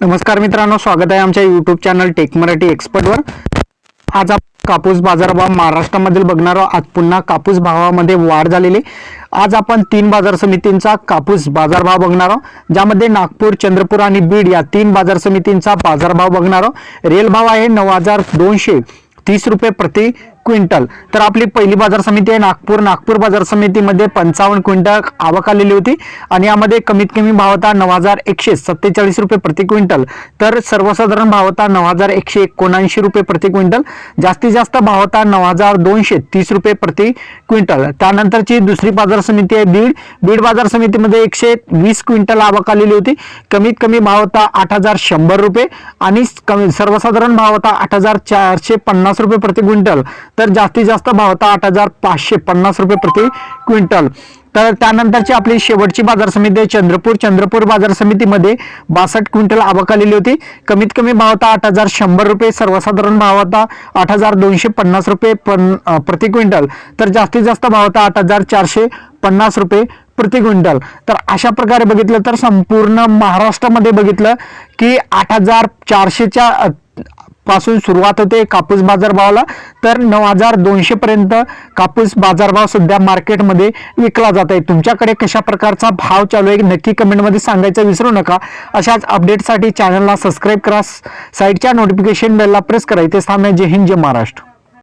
नमस्कार मित्रांनो स्वागत आहे आमच्या युट्यूब चॅनल टेक मराठी एक्सपर्टवर आज आपण कापूस बाजारभाव महाराष्ट्रामधील बघणार आहोत. आज पुन्हा कापूस भावामध्ये वाढ झालेली. आज आपण तीन बाजार समितींचा कापूस बाजारभाव बघणार आहोत. ज्यामध्ये नागपूर चंद्रपूर आणि बीड या तीन बाजार समितींचा बाजारभाव बघणार आहोत. रेल भाव आहे नऊ हजार दोनशे तीस रुपये प्रति क्विंटल. तर आपली पहिली बाजार समिती आहे नागपूर. नागपूर बाजार समितीमध्ये पंचावन्न क्विंटल आवक आलेली होती आणि यामध्ये कमीत कमी भाव होता नऊ हजार एकशे सत्तेचाळीस रुपये प्रति क्विंटल. तर सर्वसाधारण भाव होता नऊ हजार एकशे एकोणऐंशी रुपये प्रति क्विंटल. जास्तीत जास्त भाव होता नऊ हजार दोनशे तीस रुपये प्रति क्विंटल. त्यानंतरची दुसरी बाजार समिती आहे बीड. बीड बाजार समितीमध्ये एकशे वीस क्विंटल आवक आलेली होती. कमीत कमी भाव होता आठ हजार शंभर रुपये आणि कमी सर्वसाधारण भाव होता आठ हजार चारशे पन्नास रुपये प्रति क्विंटल. तर जास्तीत जास्त भाव होता आठ हजार पाचशे पन्नास रुपये प्रति क्विंटल. तर त्यानंतरची आपली शेवटची बाजार समिती आहे चंद्रपूर. चंद्रपूर बाजार समितीमध्ये बासष्ट क्विंटल आवक आलेली होती. कमीत कमी भाव होता आठ हजार शंभर रुपये सर्वसाधारण भाव होता आठ हजार दोनशे पन्नास रुपये पन प्रति क्विंटल. तर जास्तीत जास्त भाव होता आठ हजार चारशे पन्नास रुपये प्रति क्विंटल. तर अशा प्रकारे बघितलं तर संपूर्ण महाराष्ट्रामध्ये बघितलं की आठ हजार चारशेच्या पासून सुरुवात होते कापूस बाजारभावाला. तर नऊ हजार दोनशे पर्यंत कापूस बाजारभाव सध्या मार्केटमध्ये विकला जात आहे. तुमच्याकडे कशा प्रकारचा भाव चालू आहे? नक्की कमेंटमध्ये सांगायचं विसरू नका. अशाच अपडेटसाठी चॅनलला सबस्क्राईब करा. साईडच्या नोटिफिकेशन बेलला प्रेस करा. इथे सामने जय हिंद जय महाराष्ट्र.